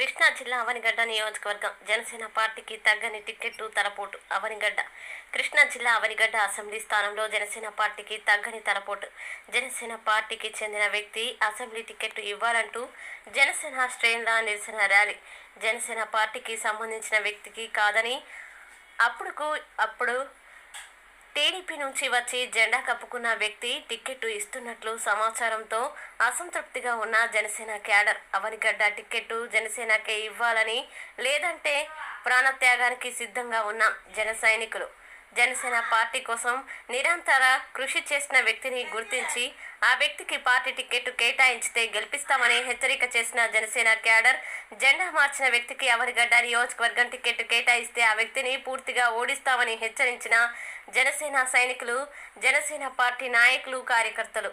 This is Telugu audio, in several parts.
కృష్ణా జిల్లా అవనిగడ్డ నియోజకవర్గం జనసేన పార్టీకి తగ్గని టికెట్టు తలపోటు. అవనిగడ్డ. కృష్ణా జిల్లా అవనిగడ్డ అసెంబ్లీ స్థానంలో జనసేన పార్టీకి తగ్గని తలపోటు. జనసేన పార్టీకి చెందిన వ్యక్తి అసెంబ్లీ టికెట్టు ఇవ్వాలంటూ జనసేన శ్రేణుల నిరసన ర్యాలీ. జనసేన పార్టీకి సంబంధించిన వ్యక్తికి కాదని అప్పుడుకు అప్పుడు టీడీపీ నుంచి వచ్చి జెండా కప్పుకున్న వ్యక్తి టికెట్టు ఇస్తున్నట్లు సమాచారంతో అసంతృప్తిగా ఉన్న జనసేన క్యాడర్. అవనిగడ్డ టికెట్టు జనసేనకే ఇవ్వాలని లేదంటే ప్రాణత్యాగానికి సిద్ధంగా ఉన్న జన సైనికులు. జనసేన పార్టీ కోసం నిరంతర కృషి చేసిన వ్యక్తిని గుర్తించి ఆ వ్యక్తికి పార్టీ టికెట్టు కేటాయించితే గెలిపిస్తామని హెచ్చరిక చేసిన జనసేన క్యాడర్ జెండా మార్చిన వ్యక్తికి అవరిగడ్డ నియోజకవర్గం టికెట్ కేటాయిస్తే ఆ వ్యక్తిని పూర్తిగా ఓడిస్తామని హెచ్చరించిన జనసేన సైనికులు జనసేన పార్టీ నాయకులు కార్యకర్తలు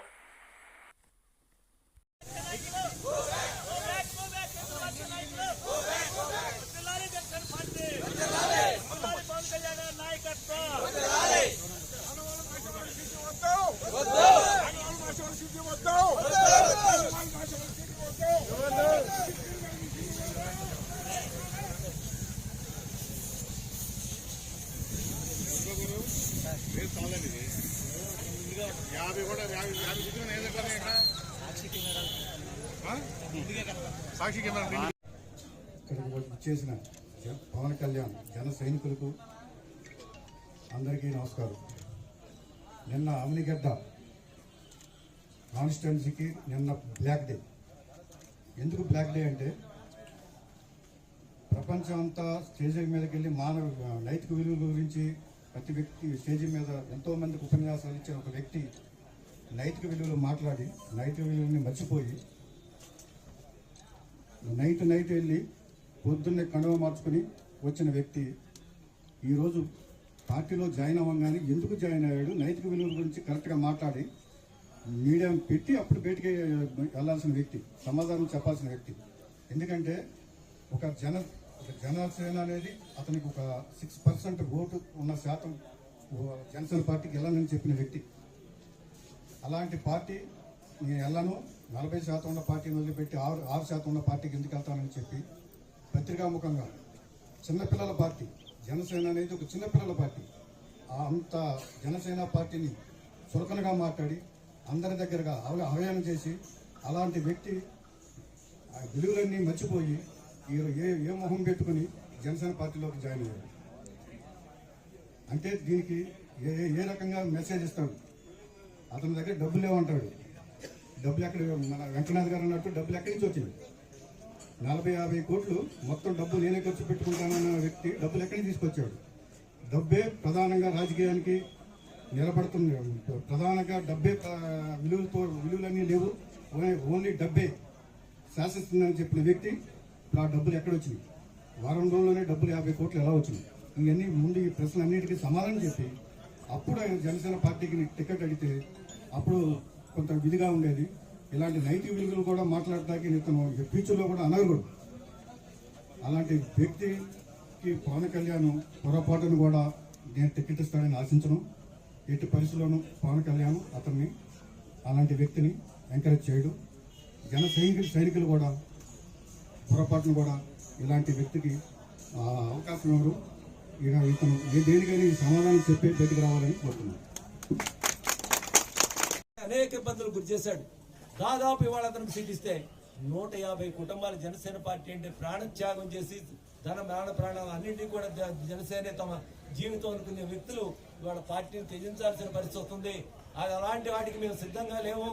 జిల్లాని జనసేన పార్టీ జిల్లాని పవన్ కళ్యాణ్ గారి నాయకత్వం యాభై కూడా యాభై యాభై చిత్రం ఏదో కదా ఇక్కడ సాక్షి కెమెరా చేసిన పవన్ కళ్యాణ్ జన సైనికులకు అందరికీ నమస్కారం నిన్న అవనిగడ్డ కాన్స్టిట్యున్సీకి నిన్న బ్లాక్ డే ఎందుకు బ్లాక్ డే అంటే ప్రపంచం అంతా స్టేజ్ మీదకి వెళ్ళి మానవ నైతిక విలువల గురించి ప్రతి వ్యక్తి స్టేజీ మీద ఎంతో మందికి ఉపన్యాసాలు ఇచ్చిన ఒక వ్యక్తి నైతిక విలువలు మాట్లాడి నైతిక విలువల్ని మర్చిపోయి నైట్ నైట్ వెళ్ళి పొద్దున్నే కండువ మార్చుకుని వచ్చిన వ్యక్తి ఈరోజు పార్టీలో జాయిన్ అవ్వగానే ఎందుకు జాయిన్ అయ్యాడు నైతిక విలువల గురించి కరెక్ట్గా మాట్లాడి మీడియా పెట్టి అప్పుడు బయటికి వెళ్ళాల్సిన వ్యక్తి సమాధానం చెప్పాల్సిన వ్యక్తి. ఎందుకంటే ఒక జన అసలు జనసేన అనేది అతనికి ఒక సిక్స్ పర్సెంట్ ఓటు ఉన్న శాతం ఓ జనసేన పార్టీకి వెళ్ళనని చెప్పిన వ్యక్తి. అలాంటి పార్టీ నేను వెళ్ళను. నలభై శాతం ఉన్న పార్టీని వదిలిపెట్టి ఆరు ఆరు శాతం ఉన్న పార్టీకి ఎందుకు వెళ్తానని చెప్పి పత్రికాముఖంగా చిన్నపిల్లల పార్టీ జనసేన అనేది ఒక చిన్నపిల్లల పార్టీ. ఆ అంత జనసేన పార్టీని చులకనగా మాట్లాడి అందరి దగ్గరగా అవగా అవయానం చేసి అలాంటి వ్యక్తి ఆ విలువలన్నీ మర్చిపోయి ఈ ఏ ఏ మొహం పెట్టుకుని జనసేన పార్టీలోకి జాయిన్ అయ్యాడు అంటే దీనికి ఏ ఏ- రకంగా మెసేజ్ ఇస్తాడు? అతని దగ్గర డబ్బులు లేవంటాడు డబ్బులు ఎక్కడ మన వెంకటనాథ్ గారు అన్నట్టు డబ్బులు ఎక్కడి నుంచి వచ్చింది నలభై యాభై కోట్లు మొత్తం డబ్బు నేనే ఖర్చు పెట్టుకుంటానన్న వ్యక్తి డబ్బులు ఎక్కడి నుంచి తీసుకొచ్చాడు? డబ్బే ప్రధానంగా రాజకీయానికి నిలబడుతుంది. ప్రధానంగా డబ్బే విలువలతో విలువలన్నీ లేవు. ఓన్లీ- ఓన్లీ డబ్బే శాసిస్తుందని చెప్పిన వ్యక్తి ఇప్పుడు ఆ డబ్బులు ఎక్కడ వచ్చినాయి? వారం రోజుల్లోనే డబ్బులు యాభై కోట్లు ఎలా వచ్చినాయి? ఇవన్నీ ముందు ఈ ప్రశ్నలన్నిటికీ సమాధానం చెప్పి అప్పుడు ఆయన జనసేన పార్టీకి టికెట్ అడిగితే అప్పుడు కొంత విధిగా ఉండేది. ఇలాంటి నైతిక విలువలు కూడా మాట్లాడడానికి ఇతను ఫ్యూచర్లో కూడా అనగలడు అలాంటి వ్యక్తికి పవన్ కళ్యాణ్ పొరపాటును కూడా నేను టికెట్ ఇస్తానని ఆశించను. ఎట్టి పరిస్థితుల్లోనూ పవన్ కళ్యాణ్ అతన్ని అలాంటి వ్యక్తిని ఎంకరేజ్ చేయడు. జన సైనికులు సైనికులు కూడా పొరపాటును కూడా ఇలాంటి వ్యక్తికి అవకాశం ఇవ్వరు ఇతను ఏ దేనికైనా సమాధానం చెప్పి బయటకు రావాలని కోరుతున్నాను. అనేక ఇబ్బందులు గురి చేశాడు. దాదాపు ఇవాళ అతనికి సీట్ నూట యాభై కుటుంబాలు జనసేన పార్టీ అంటే ప్రాణత్యాగం చేసి ధన ప్రాణ ప్రాణాలు అన్నింటినీ కూడా జనసేన తమ జీవితం అనుకునే వ్యక్తులు ఇవాళ పార్టీని త్యజించాల్సిన పరిస్థితి వస్తుంది. అది అలాంటి వాటికి మేము సిద్ధంగా లేము.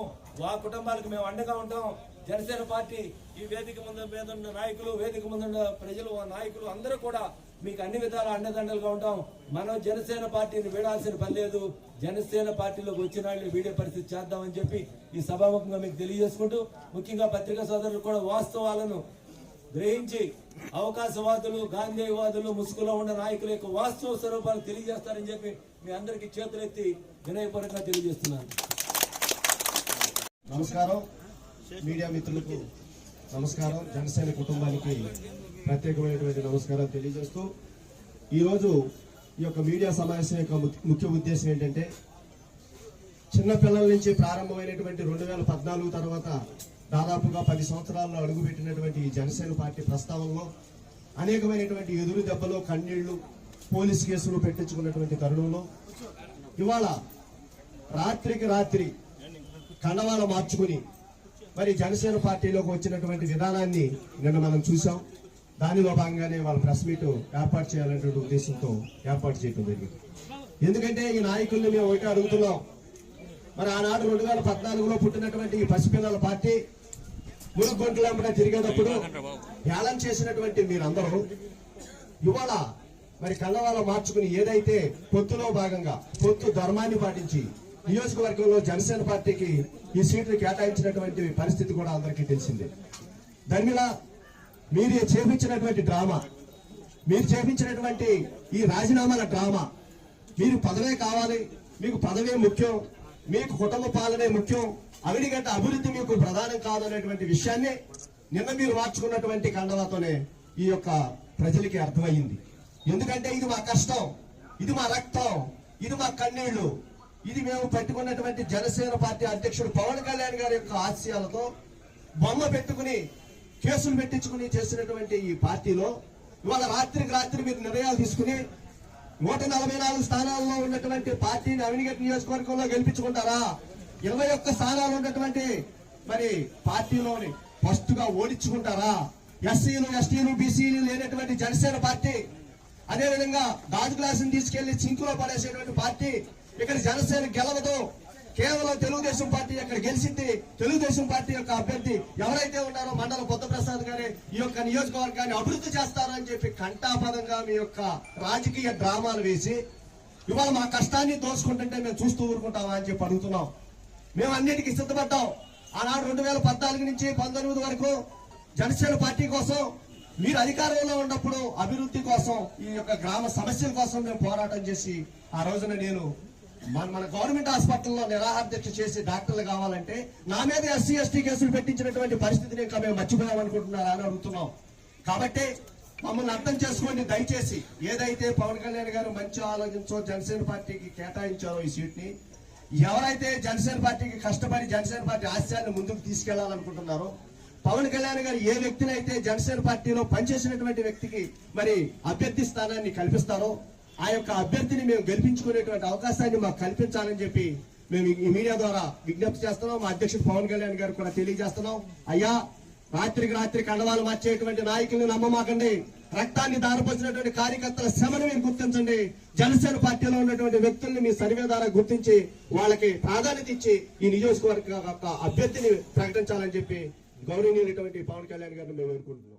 ఆ కుటుంబాలకు మేము అండగా ఉంటాం. జనసేన పార్టీ ఈ వేదిక ముందు మీద ఉన్న నాయకులు వేదిక ముందు ఉన్న ప్రజలు ఆ నాయకులు అందరూ కూడా మీకు అన్ని విధాల అండదండలుగా ఉంటాం. మనం జనసేన పార్టీని వీడాల్సిన పని లేదు. జనసేన పార్టీలోకి వచ్చిన వీడే పరిస్థితి చేద్దామని చెప్పి ఈ సభాముఖంగా మీకు తెలియజేసుకుంటూ ముఖ్యంగా పత్రికా సోదరులు కూడా వాస్తవాలను గ్రహించి అవకాశవాదులు గాంధీవాదులు ముసుగులో ఉన్న నాయకుల యొక్క వాస్తవ స్వరూపాలు తెలియజేస్తారని చెప్పి మీ అందరికీ చేతులెత్తి వినయపూర్వకంగా తెలియజేస్తున్నాను. నమస్కారం. మీడియా మిత్రులకు నమస్కారం. జనసేన కుటుంబానికి ప్రత్యేకమైనటువంటి నమస్కారం తెలియజేస్తూ ఈరోజు ఈ యొక్క మీడియా సమావేశం యొక్క ముఖ్య ఉద్దేశం ఏంటంటే చిన్నపిల్లల నుంచి ప్రారంభమైనటువంటి రెండు వేల పద్నాలుగు తర్వాత దాదాపుగా పది సంవత్సరాల్లో అడుగుపెట్టినటువంటి ఈ జనసేన పార్టీ ప్రస్తావనలో అనేకమైనటువంటి ఎదురు దెబ్బలు కన్నీళ్ళు పోలీస్ కేసులు పెట్టించుకున్నటువంటి తరుణంలో ఇవాళ రాత్రికి రాత్రి కండవాల మార్చుకుని మరి జనసేన పార్టీలోకి వచ్చినటువంటి విధానాన్ని నిన్న మనం చూసాం దానిలో భాగంగానే వాళ్ళ ప్రెస్ మీట్ ఏర్పాటు చేయాలనేటువంటి ఉద్దేశంతో ఏర్పాటు చేయడం జరిగింది. ఎందుకంటే ఈ నాయకుల్ని మేము ఒకటే అడుగుతున్నాం. మరి ఆనాడు రెండు వేల పద్నాలుగులో పుట్టినటువంటి ఈ పసిపిల్లల పార్టీ మురుగుంటలంబడ తిరిగేటప్పుడు హేళన చేసినటువంటి మీరందరూ ఇవాళ మరి కళ్ళవాళ్ళ మార్చుకుని ఏదైతే పొత్తులో భాగంగా పొత్తు ధర్మాన్ని పాటించి నియోజకవర్గంలో జనసేన పార్టీకి ఈ సీట్లు కేటాయించినటువంటి పరిస్థితి కూడా అందరికీ తెలిసిందే. దాని మీద మీరు చేపించినటువంటి డ్రామా మీరు చేపించినటువంటి ఈ రాజీనామాల డ్రామా మీరు పదవే కావాలి మీకు పదవే ముఖ్యం మీకు కుటుంబ పాలనే ముఖ్యం అవిడిగడ్డ అభివృద్ధి మీకు ప్రధానం కాదనేటువంటి విషయాన్ని నిన్న మీరు మార్చుకున్నటువంటి కండవాతోనే ఈ యొక్క ప్రజలకి అర్థమయ్యింది. ఎందుకంటే ఇది మా కష్టం ఇది మా రక్తం ఇది మా కన్నీళ్ళు ఇది మేము పెట్టుకున్నటువంటి జనసేన పార్టీ అధ్యక్షుడు పవన్ కళ్యాణ్ గారి యొక్క ఆశయాలతో బొమ్మ పెట్టుకుని కేసులు పెట్టించుకుని చేసినటువంటి ఈ పార్టీలో ఇవాళ రాత్రికి రాత్రి మీరు నిర్ణయాలు తీసుకుని నూట నలభై నాలుగు స్థానాల్లో ఉన్నటువంటి పార్టీని అవినిగట్ నియోజకవర్గంలో గెలిపించుకుంటారా? ఇరవై ఒక్క స్థానాలు ఉన్నటువంటి మరి పార్టీలోని ఫస్ట్గా ఓడించుకుంటారా? ఎస్సీలు ఎస్టీలు బీసీలు లేనటువంటి జనసేన పార్టీ అదేవిధంగా గాజు గ్లాసుని తీసుకెళ్ళి చింకులో పడేసేటువంటి పార్టీ ఇక్కడ జనసేన గెలవదు. కేవలం తెలుగుదేశం పార్టీ ఇక్కడ గెలిచింది. తెలుగుదేశం పార్టీ యొక్క అభ్యర్థి ఎవరైతే ఉన్నారో మండల బుద్ధప్రసాద్ గారి ఈ యొక్క నియోజకవర్గాన్ని అభివృద్ధి చేస్తారని చెప్పి కంటాపదంగా మీ యొక్క రాజకీయ డ్రామాలు వేసి ఇవాళ మా కష్టాన్ని దోచుకుంటుంటే మేము చూస్తూ ఊరుకుంటామా? అని చెప్పి అడుగుతున్నాం. మేము అన్నిటికీ సిద్ధపడ్డాం. ఆనాడు రెండు వేల పద్నాలుగు నుంచి పంతొమ్మిది వరకు జనసేన పార్టీ కోసం మీరు అధికారంలో ఉన్నప్పుడు అభివృద్ధి కోసం ఈ యొక్క గ్రామ సమస్యల కోసం మేము పోరాటం చేసి ఆ రోజున నేను మన మన గవర్నమెంట్ హాస్పిటల్లో నిరాహార దీక్ష చేసి డాక్టర్లు కావాలంటే నా మీద ఎస్సీ ఎస్టీ కేసులు పెట్టించినటువంటి పరిస్థితిని ఇంకా మేము మర్చిపోయామనుకుంటున్నారా అని అడుగుతున్నాం. కాబట్టి మమ్మల్ని అర్థం చేసుకోండి దయచేసి. ఏదైతే పవన్ కళ్యాణ్ గారు మంచి ఆలోచించో జనసేన పార్టీకి కేటాయించారో ఈ సీట్ని ఎవరైతే జనసేన పార్టీకి కష్టపడి జనసేన పార్టీ ఆశయాన్ని ముందుకు తీసుకెళ్ళాలనుకుంటున్నారో పవన్ కళ్యాణ్ గారు ఏ వ్యక్తిని అయితే జనసేన పార్టీలో పనిచేసినటువంటి వ్యక్తికి మరి అభ్యర్థి స్థానాన్ని కల్పిస్తారో ఆ యొక్క అభ్యర్థిని మేము గెలిపించుకునేటువంటి అవకాశాన్ని మాకు కల్పించాలని చెప్పి మేము ఈ మీడియా ద్వారా విజ్ఞప్తి చేస్తున్నాం. మా అధ్యక్షుడు పవన్ కళ్యాణ్ గారు కూడా తెలియజేస్తున్నాం. అయ్యా రాత్రికి రాత్రి కండవాలు మార్చేటువంటి నాయకుల్ని నమ్మమాకండి. రక్తాన్ని దారిపోసినటువంటి కార్యకర్తల శ్రమను మీరు గుర్తించండి. జనసేన పార్టీలో ఉన్నటువంటి వ్యక్తుల్ని మీ సర్వే ద్వారా గుర్తించి వాళ్ళకి ప్రాధాన్యత ఇచ్చి ఈ నియోజకవర్గ యొక్క అభ్యర్థిని ప్రకటించాలని చెప్పి గౌరవనీయులైనటువంటి పవన్ కళ్యాణ్ గారిని మేము కోరుకుంటున్నాం.